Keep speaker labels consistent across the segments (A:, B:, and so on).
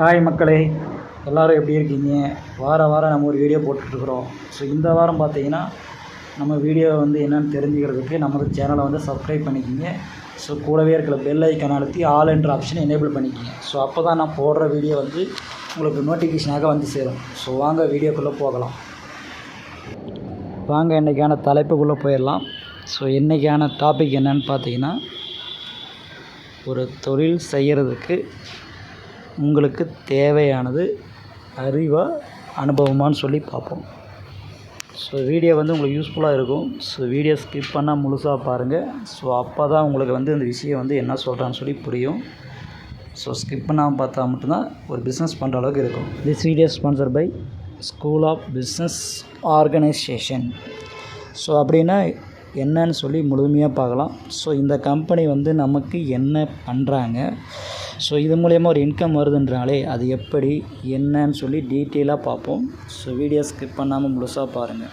A: Hi மக்களே எல்லோரும் எப்படி இருக்கீங்க? வார வாரம் நம்ம ஒரு வீடியோ போட்டுட்ருக்குறோம். ஸோ இந்த வாரம் பார்த்தீங்கன்னா நம்ம வீடியோ வந்து என்னென்னு தெரிஞ்சுக்கிறதுக்கு நமது சேனலை வந்து சப்ஸ்கிரைப் பண்ணிக்கிங்க. ஸோ கூடவே இருக்கிற பெல் ஐக்கான் அழுத்தி ஆல் என்ற ஆப்ஷனை எனேபிள் பண்ணிக்கிங்க. ஸோ அப்போ தான் நான் போடுற வீடியோ வந்து உங்களுக்கு நோட்டிஃபிகேஷனாக வந்து சேரும். ஸோ வாங்க வீடியோக்குள்ளே போகலாம். வாங்க இன்றைக்கான தலைப்புக்குள்ளே போயிடலாம். ஸோ இன்றைக்கான டாபிக் என்னன்னு பார்த்தீங்கன்னா ஒரு தொழில் செய்கிறதுக்கு உங்களுக்கு தேவையானது அறிவாக அனுபவமான்னு சொல்லி பார்ப்போம். ஸோ வீடியோ வந்து உங்களுக்கு யூஸ்ஃபுல்லாக இருக்கும். ஸோ வீடியோ ஸ்கிப் பண்ணால் முழுசாக பாருங்கள் ஸோ அப்போ தான் உங்களுக்கு வந்து இந்த விஷயம் வந்து என்ன சொல்கிறான்னு சொல்லி புரியும். ஸோ ஸ்கிப் பண்ணாமல் பார்த்தா மட்டும்தான் ஒரு பிஸ்னஸ் பண்ணுற அளவுக்கு இருக்கும். This video sponsor by School of Business Organisation so அப்படின்னா என்னன்னு சொல்லி முழுமையாக பார்க்கலாம். ஸோ இந்த கம்பெனி வந்து நமக்கு என்ன பண்ணுறாங்க ஸோ இது மூலயமா ஒரு இன்கம் வருதுன்றாலே அது எப்படி என்னன்னு சொல்லி டீட்டெயிலாக பார்ப்போம். ஸோ வீடியோ ஸ்கிப் பண்ணாமல் முழுசாக பாருங்கள்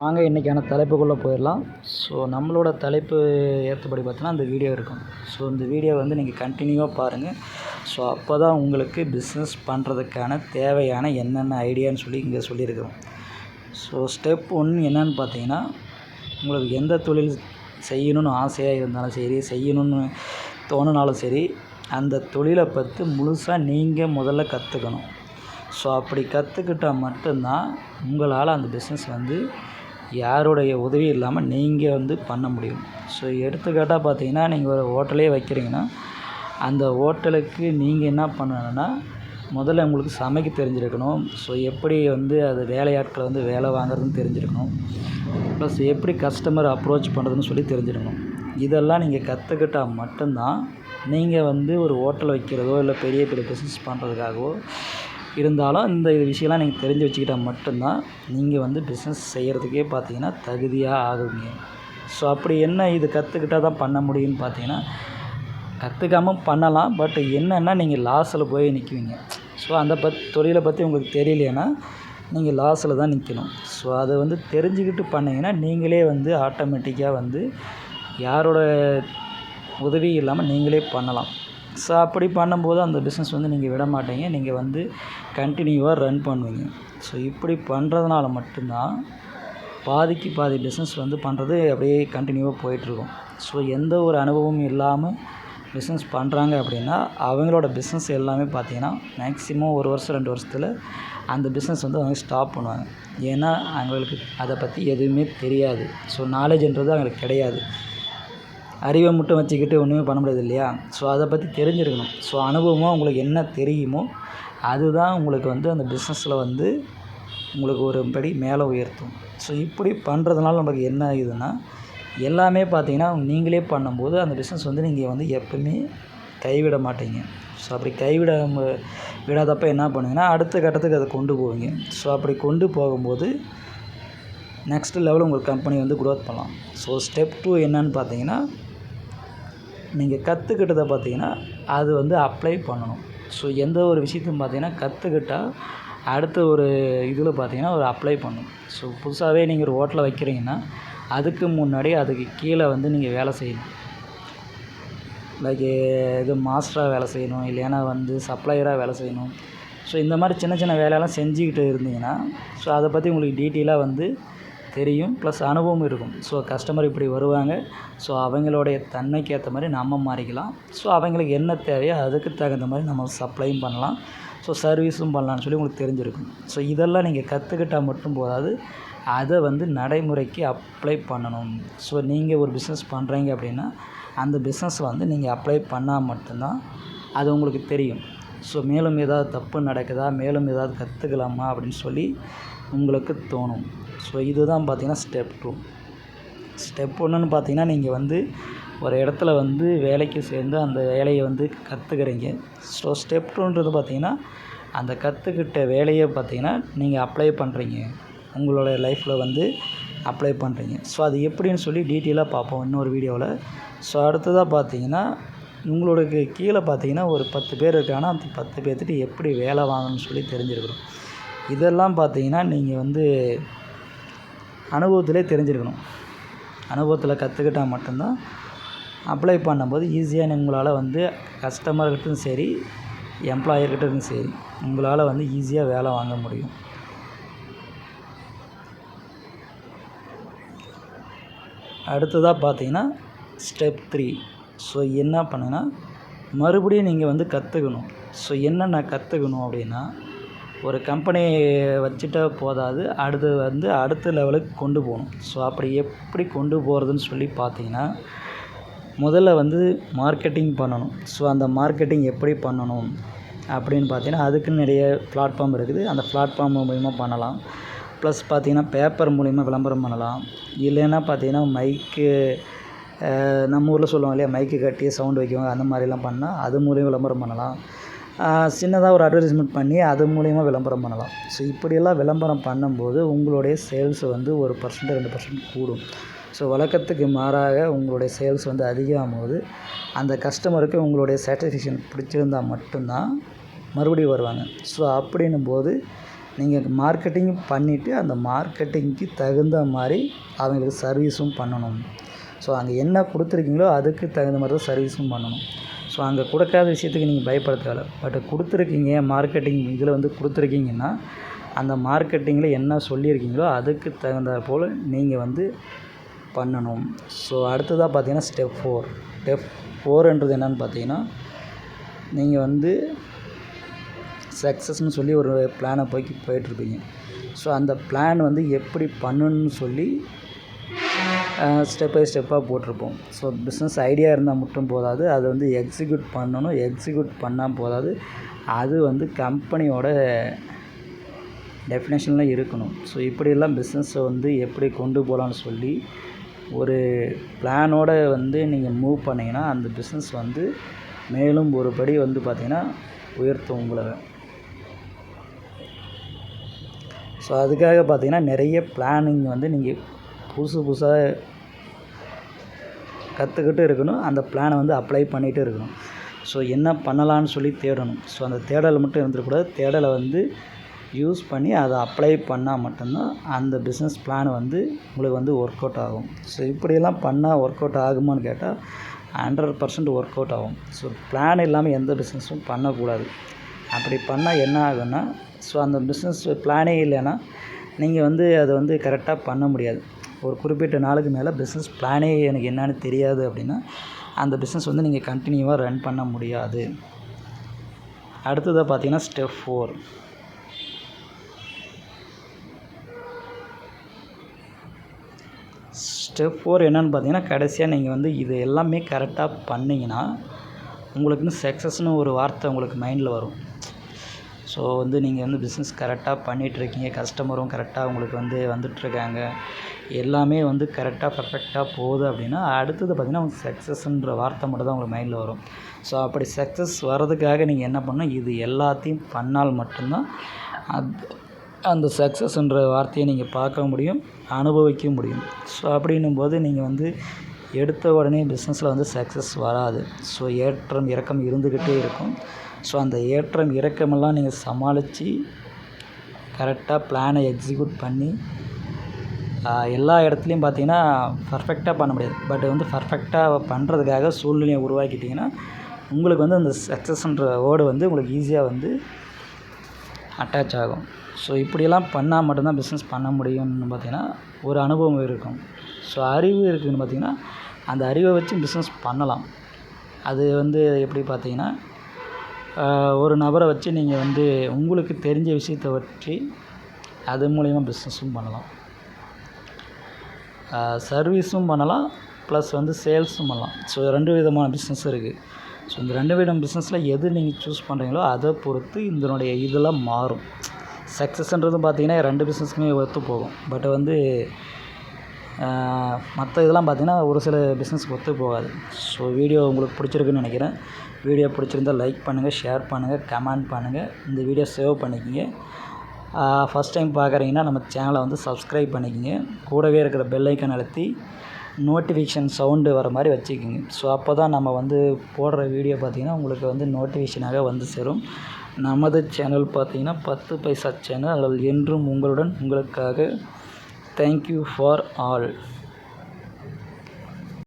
A: வாங்க இன்றைக்கான தலைப்புக்குள்ளே போயிடலாம். ஸோ நம்மளோட தலைப்பு ஏற்றபடி பார்த்தோன்னா அந்த வீடியோ இருக்கும். ஸோ இந்த வீடியோ வந்து நீங்கள் கண்டினியூவாக பாருங்கள் ஸோ அப்போ தான் உங்களுக்கு பிஸ்னஸ் பண்ணுறதுக்கான தேவையான என்னென்ன ஐடியான்னு சொல்லி இங்கே சொல்லியிருக்கிறோம். ஸோ ஸ்டெப் ஒன் என்னன்னு பார்த்தீங்கன்னா உங்களுக்கு எந்த தொழில் செய்யணும்னு ஆசையாக இருந்தாலும் சரி செய்யணும்னு தோணுனாலும் சரி அந்த தொழிலை பற்றி முழுசாக நீங்கள் முதல்ல கற்றுக்கணும் ஸோ அப்படி கற்றுக்கிட்டால் மட்டும்தான் உங்களால் அந்த பிஸ்னஸ் வந்து யாருடைய உதவி இல்லாமல் நீங்கள் வந்து பண்ண முடியும். ஸோ எடுத்துக்காட்டாக பார்த்தீங்கன்னா நீங்கள் ஒரு ஹோட்டலே வைக்கிறீங்கன்னா அந்த ஹோட்டலுக்கு நீங்கள் என்ன பண்ணணும்னா முதல்ல உங்களுக்கு சமைக்க தெரிஞ்சிருக்கணும். ஸோ எப்படி வந்து அது வேலையாட்களை வந்து வேலை வாங்குறதுன்னு தெரிஞ்சிருக்கணும். ப்ளஸ் எப்படி கஸ்டமர் அப்ரோச் பண்ணுறதுன்னு சொல்லி தெரிஞ்சிருக்கணும். இதெல்லாம் நீங்கள் கற்றுக்கிட்டால் மட்டும்தான் நீங்கள் வந்து ஒரு ஹோட்டல் வைக்கிறதோ இல்லை பெரிய பெரிய பிஸ்னஸ் பண்ணுறதுக்காகவோ இருந்தாலும் இந்த விஷயம்லாம் நீங்கள் தெரிஞ்சு வச்சுக்கிட்டால் மட்டும்தான் நீங்கள் வந்து பிஸ்னஸ் செய்கிறதுக்கே பார்த்தீங்கன்னா தகுதியாக ஆகுவீங்க ஸோ அப்படி என்ன இது கற்றுக்கிட்டால் தான் பண்ண முடியும்னு பார்த்தீங்கன்னா கற்றுக்காமல் பண்ணலாம். பட் என்னென்னா நீங்கள் லாஸில் போய் நிற்குவீங்க ஸோ அந்த பத் தொழிலை பற்றி உங்களுக்கு தெரியலைன்னா நீங்கள் லாஸில் தான் நிற்கணும் ஸோ அதை வந்து தெரிஞ்சுக்கிட்டு பண்ணிங்கன்னா நீங்களே வந்து ஆட்டோமேட்டிக்காக வந்து யாரோட உதவி இல்லாமல் நீங்களே பண்ணலாம். ஸோ அப்படி பண்ணும்போது அந்த பிஸ்னஸ் வந்து நீங்கள் விட மாட்டீங்க. நீங்கள் வந்து கண்டினியூவாக ரன் பண்ணுவீங்க. ஸோ இப்படி பண்ணுறதுனால மட்டும்தான் பாதிக்கு பாதி பிஸ்னஸ் வந்து பண்ணுறது அப்படியே கண்டினியூவாக போயிட்டுருக்கும் ஸோ எந்த ஒரு அனுபவமும் இல்லாமல் பிஸ்னஸ் பண்ணுறாங்க அப்படின்னா அவங்களோட பிஸ்னஸ் எல்லாமே பார்த்தீங்கன்னா மேக்ஸிமம் ஒரு வருஷம் ரெண்டு வருஷத்தில் அந்த பிஸ்னஸ் வந்து அவங்க ஸ்டாப் பண்ணுவாங்க. ஏன்னா அவங்களுக்கு அதை பற்றி எதுவுமே தெரியாது. ஸோ நாலேஜ்ன்றது அவங்களுக்கு கிடையாது. அறிவை மட்டும் வச்சுக்கிட்டு ஒன்றுமே பண்ண முடியாது இல்லையா? ஸோ அதை பற்றி தெரிஞ்சிருக்கணும். ஸோ அனுபவமாக உங்களுக்கு என்ன தெரியுமோ அதுதான் உங்களுக்கு வந்து அந்த பிஸ்னஸில் வந்து உங்களுக்கு ஒரு படி மேலே உயர்த்தும். ஸோ இப்படி பண்ணுறதுனால நமக்கு என்ன ஆகுதுன்னா எல்லாமே பார்த்தீங்கன்னா நீங்களே பண்ணும்போது அந்த பிஸ்னஸ் வந்து நீங்கள் வந்து எப்பவுமே கைவிட மாட்டீங்க. ஸோ அப்படி கைவிட விடாதப்ப என்ன பண்ணுவீங்கன்னா அடுத்த கட்டத்துக்கு அதை கொண்டு போவீங்க. ஸோ அப்படி கொண்டு போகும்போது நெக்ஸ்ட் லெவல் உங்கள் கம்பெனி வந்து க்ரோத் பண்ணலாம். ஸோ ஸ்டெப் டூ என்னன்னு பார்த்தீங்கன்னா நீங்கள் கற்றுக்கிட்டதை பார்த்தீங்கன்னா அது வந்து அப்ளை பண்ணணும். ஸோ எந்த ஒரு விஷயத்தையும் பார்த்தீங்கன்னா கற்றுக்கிட்டால் அடுத்த ஒரு இதில் பார்த்தீங்கன்னா ஒரு அப்ளை பண்ணணும். ஸோ புதுசாகவே நீங்கள் ஒரு ஹோட்டலை வைக்கிறீங்கன்னா அதுக்கு முன்னாடி அதுக்கு கீழே வந்து நீங்கள் வேலை செய்யணும். லைக் இது மாஸ்டராக வேலை செய்யணும் இல்லைன்னா வந்து சப்ளையராக வேலை செய்யணும். ஸோ இந்த மாதிரி சின்ன சின்ன வேலையெல்லாம் செஞ்சுக்கிட்டு இருந்தீங்கன்னா ஸோ அதை பற்றி உங்களுக்கு டீட்டெயிலாக வந்து தெரியும் ப்ளஸ் அனுபவம் இருக்கும். ஸோ கஸ்டமர் இப்படி வருவாங்க. ஸோ அவங்களுடைய தன்மைக்கு ஏற்ற மாதிரி நம்ம மாறிக்கலாம். ஸோ அவங்களுக்கு என்ன தேவையோ அதுக்கு தகுந்த மாதிரி நம்ம சப்ளையும் பண்ணலாம். ஸோ சர்வீஸும் பண்ணலான்னு சொல்லி உங்களுக்கு தெரிஞ்சிருக்கும். ஸோ இதெல்லாம் நீங்கள் கற்றுக்கிட்டால் மட்டும் போதாது அதை வந்து நடைமுறைக்கு அப்ளை பண்ணணும். ஸோ நீங்கள் ஒரு பிஸ்னஸ் பண்ணுறீங்க அப்படின்னா அந்த பிஸ்னஸ் வந்து நீங்கள் அப்ளை பண்ணால் மட்டும்தான் அது உங்களுக்கு தெரியும். ஸோ மேலும் ஏதாவது தப்பு நடக்குதா? மேலும் ஏதாவது கற்றுக்கலாமா அப்படின்னு சொல்லி உங்களுக்கு தோணும். ஸோ இதுதான் பார்த்திங்கன்னா ஸ்டெப் டூ ஸ்டெப் ஒன்றுன்னு பார்த்தீங்கன்னா நீங்கள் வந்து ஒரு இடத்துல வந்து வேலைக்கு சேர்ந்து அந்த வேலையை வந்து கற்றுக்குறீங்க ஸோ ஸ்டெப் டூன்றது பார்த்திங்கன்னா அந்த கற்றுக்கிட்ட வேலையை பார்த்தீங்கன்னா நீங்கள் அப்ளை பண்ணுறீங்க உங்களோட லைஃப்பில் வந்து அப்ளை பண்ணுறீங்க ஸோ அது எப்படின்னு சொல்லி டீட்டெயிலாக பார்ப்போம் இன்னொரு வீடியோவில் ஸோ அடுத்ததாக பார்த்தீங்கன்னா உங்களுக்கு கீழே பார்த்தீங்கன்னா ஒரு பத்து பேர் இருக்காங்கன்னா அந்த பத்து பேர்த்துட்டு எப்படி வேலை வாங்கணும்னு சொல்லி தெரிஞ்சிருக்கணும். இதெல்லாம் பார்த்தீங்கன்னா நீங்கள் வந்து அனுபவத்திலே தெரிஞ்சிருக்கணும். அனுபவத்தில் கற்றுக்கிட்டால் மட்டும்தான் அப்ளை பண்ணும்போது ஈஸியாக உங்களால் வந்து கஸ்டமர்கிட்டும் சரி எம்ப்ளாயர்கிட்டும் சரி உங்களால் வந்து ஈஸியாக வேலை வாங்க முடியும். அடுத்ததாக பார்த்தீங்கன்னா ஸ்டெப் த்ரீ ஸோ என்ன பண்ணுன்னா மறுபடியும் நீங்கள் வந்து கற்றுக்கணும் ஸோ என்னென்ன கற்றுக்கணும் அப்படின்னா ஒரு கம்பெனி வச்சுட்டா போதாது. அடுத்து வந்து அடுத்த லெவலுக்கு கொண்டு போகணும். ஸோ அப்படி எப்படி கொண்டு போகிறதுன்னு சொல்லி பார்த்தீங்கன்னா முதல்ல வந்து மார்க்கெட்டிங் பண்ணணும். ஸோ அந்த மார்க்கெட்டிங் எப்படி பண்ணணும் அப்படின்னு பார்த்தீங்கன்னா அதுக்குன்னு நிறைய பிளாட்ஃபார்ம் இருக்குது. அந்த பிளாட்ஃபார்ம் மூலிமா பண்ணலாம். ப்ளஸ் பார்த்திங்கன்னா பேப்பர் மூலிமா விளம்பரம் பண்ணலாம். இல்லைன்னா பார்த்தீங்கன்னா மைக்கு நம்ம ஊரில் சொல்லுவாங்க இல்லையா? மைக்கு கட்டி சவுண்டு வைக்குவாங்க அந்த மாதிரிலாம் பண்ணால் அது மூலியம் விளம்பரம் பண்ணலாம். சின்னதாக ஒரு அட்வர்டைஸ்மெண்ட் பண்ணி அது மூலிமா விளம்பரம் பண்ணலாம். ஸோ இப்படியெல்லாம் விளம்பரம் பண்ணும்போது உங்களுடைய சேல்ஸ் வந்து ஒரு பர்சன்ட் ரெண்டு பர்சன்ட் கூடும். ஸோ வழக்கத்துக்கு மாறாக உங்களுடைய சேல்ஸ் வந்து அதிகமாகும் போது அந்த கஸ்டமருக்கு உங்களுடைய சாட்டிஸ்ஃபேக்ஷன் பிடிச்சிருந்தா மட்டும்தான் மறுபடியும் வருவாங்க. ஸோ அப்படின்னும் போது நீங்கள் மார்க்கெட்டிங் பண்ணிவிட்டு அந்த மார்க்கெட்டிங்க்கு தகுந்த மாதிரி அவங்களுக்கு சர்வீஸும் பண்ணணும். ஸோ அங்கே என்ன கொடுத்துருக்கீங்களோ அதுக்கு தகுந்த மாதிரி தான் சர்வீஸும் பண்ணணும். ஸோ அங்கே கொடுக்காத விஷயத்துக்கு நீங்கள் பயப்பட தேவை பட் கொடுத்துருக்கீங்க மார்க்கெட்டிங் இதில் வந்து கொடுத்துருக்கீங்கன்னா அந்த மார்க்கெட்டிங்கில் என்ன சொல்லியிருக்கீங்களோ அதுக்கு தகுந்த போல் நீங்கள் வந்து பண்ணணும். ஸோ அடுத்ததாக பார்த்தீங்கன்னா ஸ்டெப் ஃபோர் ஸ்டெப் ஃபோர்ன்றது என்னென்னு பார்த்தீங்கன்னா நீங்கள் வந்து சக்ஸஸ்ன்னு சொல்லி ஒரு பிளானை போய் போயிட்டுருப்பீங்க ஸோ அந்த பிளான் வந்து எப்படி பண்ணணும்னு சொல்லி ஸ்டெப் பை ஸ்டெப்பாக போட்டிருப்போம். ஸோ பிஸ்னஸ் ஐடியா இருந்தால் மட்டும் போதாது. அதை வந்து எக்ஸிக்யூட் பண்ணணும். எக்ஸிக்யூட் பண்ணால் போதாது. அது வந்து கம்பெனியோட டெஃபினேஷனில் இருக்கணும். ஸோ இப்படியெல்லாம் பிஸ்னஸை வந்து எப்படி கொண்டு போகலான்னு சொல்லி ஒரு பிளானோட வந்து நீங்கள் மூவ் பண்ணிங்கன்னா அந்த பிஸ்னஸ் வந்து மேலும் ஒரு படி வந்து பார்த்திங்கன்னா உயர்த்தும் உங்களை. ஸோ அதுக்காக பார்த்திங்கன்னா நிறைய பிளானிங் வந்து நீங்கள் புதுசு புதுசாக கற்றுக்கிட்டு இருக்கணும். அந்த பிளானை வந்து அப்ளை பண்ணிகிட்டு இருக்கணும். ஸோ என்ன பண்ணலான்னு சொல்லி தேடணும். ஸோ அந்த தேடலை மட்டும் இருந்துருக்கூடாது தேடலை வந்து யூஸ் பண்ணி அதை அப்ளை பண்ணால் மட்டும்தான் அந்த பிஸ்னஸ் பிளான் வந்து உங்களுக்கு வந்து ஒர்க் அவுட் ஆகும். ஸோ இப்படியெல்லாம் பண்ணால் ஒர்க் அவுட் ஆகுமான்னு கேட்டால் ஹண்ட்ரட் பர்சன்ட் ஒர்க் அவுட் ஆகும். ஸோ பிளான் இல்லாமல் எந்த பிஸ்னஸும் பண்ணக்கூடாது. அப்படி பண்ணால் என்ன ஆகுன்னா ஸோ அந்த பிஸ்னஸ் பிளானே இல்லைன்னா நீங்கள் வந்து அதை வந்து கரெக்டாக பண்ண முடியாது. ஒரு குறிப்பிட்ட நாளுக்கு மேலே பிஸ்னஸ் பிளானே எனக்கு என்னன்னு தெரியாது அப்படின்னா அந்த பிஸ்னஸ் வந்து நீங்கள் கண்டினியூவாக ரன் பண்ண முடியாது. அடுத்ததாக பார்த்தீங்கன்னா ஸ்டெப் ஃபோர் ஸ்டெப் ஃபோர் என்னென்னு பார்த்தீங்கன்னா கடைசியாக நீங்கள் வந்து இது எல்லாமே கரெக்டாக பண்ணிங்கன்னா உங்களுக்குன்னு சக்ஸஸ்னு ஒரு வார்த்தை உங்களுக்கு மைண்டில் வரும். ஸோ வந்து நீங்கள் வந்து பிஸ்னஸ் கரெக்டாக பண்ணிகிட்ருக்கீங்க கஸ்டமரும் கரெக்டாக உங்களுக்கு வந்து வந்துகிட்ருக்காங்க எல்லாமே வந்து கரெக்டாக பர்ஃபெக்டாக போகுது அப்படின்னா அடுத்தது பார்த்திங்கன்னா உங்களுக்கு சக்ஸஸ்ன்ற வார்த்தை மட்டும் தான் உங்களுக்கு மைண்டில் வரும். ஸோ அப்படி சக்ஸஸ் வர்றதுக்காக நீங்கள் என்ன பண்ணணும்? இது எல்லாத்தையும் பண்ணால் மட்டும்தான் அது அந்த சக்ஸஸ்ன்ற வார்த்தையை நீங்கள் பார்க்க முடியும் அனுபவிக்க முடியும். ஸோ அப்படின்னும் போது நீங்கள் வந்து எடுத்த உடனே பிஸ்னஸில் வந்து சக்ஸஸ் வராது. ஸோ ஏற்றம் இறக்கம் இருந்துக்கிட்டே இருக்கும். ஸோ அந்த ஏற்றம் இறக்கமெல்லாம் நீங்கள் சமாளித்து கரெக்டாக பிளானை எக்ஸிக்யூட் பண்ணி எல்லா இடத்துலையும் பார்த்தீங்கன்னா பர்ஃபெக்டாக பண்ண முடியாது. பட் வந்து பர்ஃபெக்டாக பண்ணுறதுக்காக சூழ்நிலையை உருவாக்கிட்டிங்கன்னா உங்களுக்கு வந்து அந்த சக்ஸஸ்ன்ற வேர்டு வந்து உங்களுக்கு ஈஸியாக வந்து அட்டாச் ஆகும். ஸோ இப்படியெல்லாம் பண்ணால் மட்டும்தான் பிஸ்னஸ் பண்ண முடியும்னு பார்த்தீங்கன்னா ஒரு அனுபவம் இருக்கும். ஸோ அறிவு இருக்குதுன்னு பார்த்தீங்கன்னா அந்த அறிவை வச்சு பிஸ்னஸ் பண்ணலாம். அது வந்து எப்படி பார்த்தீங்கன்னா ஒரு நபரை வச்சு நீங்கள் வந்து உங்களுக்கு தெரிஞ்ச விஷயத்தை வச்சு அது மூலிமா பிஸ்னஸும் பண்ணலாம். சர்வீஸும் பண்ணலாம் ப்ளஸ் வந்து சேல்ஸும் பண்ணலாம். ஸோ ரெண்டு விதமான பிஸ்னஸ் இருக்குது ஸோ இந்த ரெண்டு விதம் பிஸ்னஸில் எது நீங்கள் சூஸ் பண்ணுறீங்களோ அதை பொறுத்து இதனுடைய இதெல்லாம் மாறும். சக்ஸஸ்ன்றதும் பார்த்தீங்கன்னா ரெண்டு பிஸ்னஸ்க்குமே ஒத்து போகும். பட் வந்து மற்ற இதெல்லாம் பார்த்தீங்கன்னா ஒரு சில பிஸ்னஸ்க்கு ஒத்து போகாது. ஸோ வீடியோ உங்களுக்கு பிடிச்சிருக்குன்னு நினைக்கிறேன். வீடியோ பிடிச்சிருந்தா லைக் பண்ணுங்கள் ஷேர் பண்ணுங்கள் கமெண்ட் பண்ணுங்கள் இந்த வீடியோ சேவ் பண்ணிக்கிங்க. ஃபஸ்ட் டைம் பார்க்குறீங்கன்னா நம்ம சேனலை வந்து சப்ஸ்கிரைப் பண்ணிக்கிங்க. கூடவே இருக்கிற பெல் ஐக்கான் அழுத்தி நோட்டிஃபிகேஷன் சவுண்டு வர மாதிரி வச்சுக்கோங்க. ஸோ அப்போ தான் நம்ம வந்து போடுற வீடியோ பார்த்திங்கன்னா உங்களுக்கு வந்து நோட்டிஃபிகேஷனாக வந்து சேரும். நமது சேனல் பார்த்தீங்கன்னா பத்து பைசா சேனல் அதில் என்றும் உங்களுடன் உங்களுக்காக தேங்க்யூ ஃபார் ஆல்